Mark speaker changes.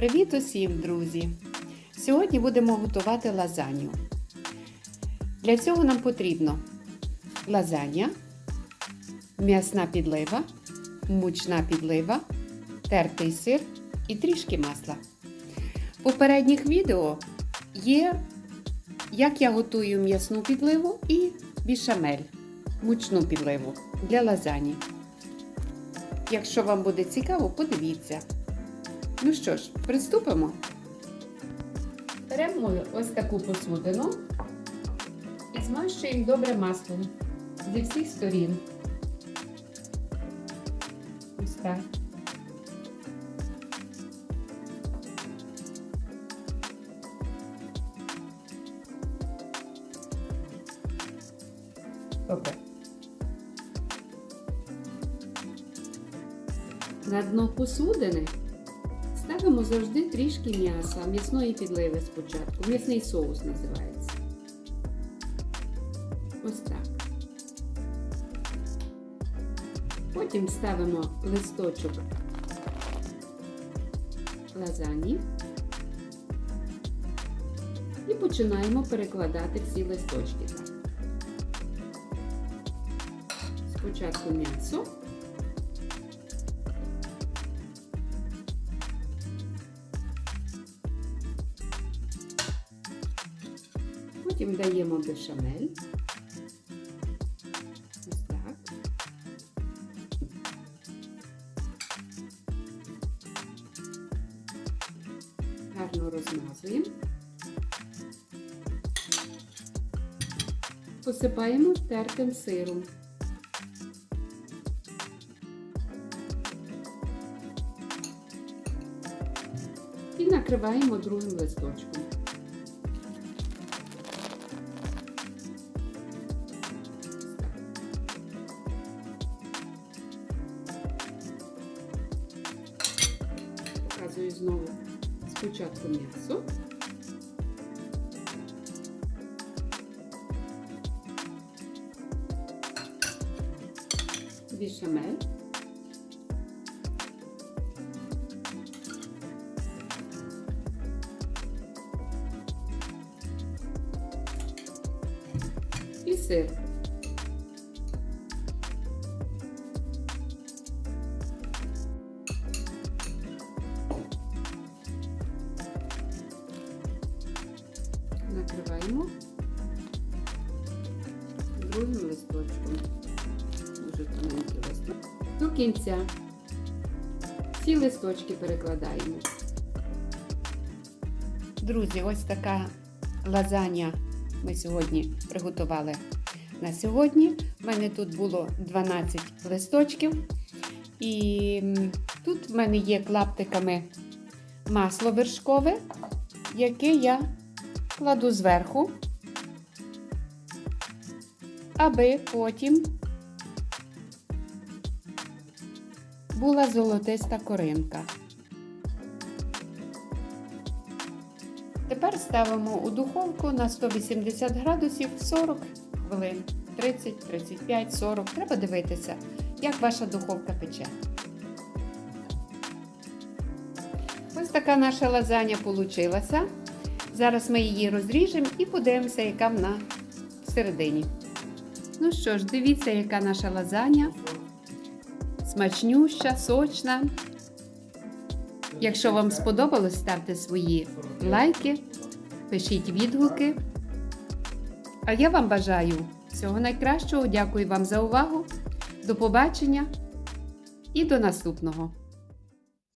Speaker 1: Привіт усім, друзі! Сьогодні будемо готувати лазанью. Для цього нам потрібно лазанья, м'ясна підлива, мучна підлива, тертий сир і трішки масла. В попередніх відео є, як я готую м'ясну підливу і бішамель, мучну підливу для лазані. Якщо вам буде цікаво, подивіться. Ну що ж, приступимо. Беремо ось таку посудину і змащуємо добре маслом зі всіх сторін. Ось так. На дно посудини ставимо завжди трішки м'яса, м'ясної підливи спочатку. М'ясний соус називається. Ось так. Потім ставимо листочок лазані і починаємо перекладати всі листочки. Спочатку м'ясо. Потім даємо бешамель. Ось так. Гарно розмазуємо. Посипаємо тертим сиром. І накриваємо другим листочком. Показую знову спочатку м'ясо. Бішамель. І сир. Накриваємо другим листочком. Дуже тоненький листок. До кінця всі листочки перекладаємо. Друзі, ось така лазанья ми сьогодні приготували на сьогодні. У мене тут було 12 листочків. І тут в мене є клаптиками масло вершкове, яке я кладу зверху, аби потім була золотиста коринка. Тепер ставимо у духовку на 180 градусів 40 хвилин. 30, 35, 40. Треба дивитися, як ваша духовка пече. Ось така наша лазаня получилася. Зараз ми її розріжемо і подивимося, яка вона всередині. Ну що ж, дивіться, яка наша лазаня. Смачнюща, сочна. Якщо вам сподобалось, ставте свої лайки, пишіть відгуки. А я вам бажаю всього найкращого. Дякую вам за увагу. До побачення і до наступного!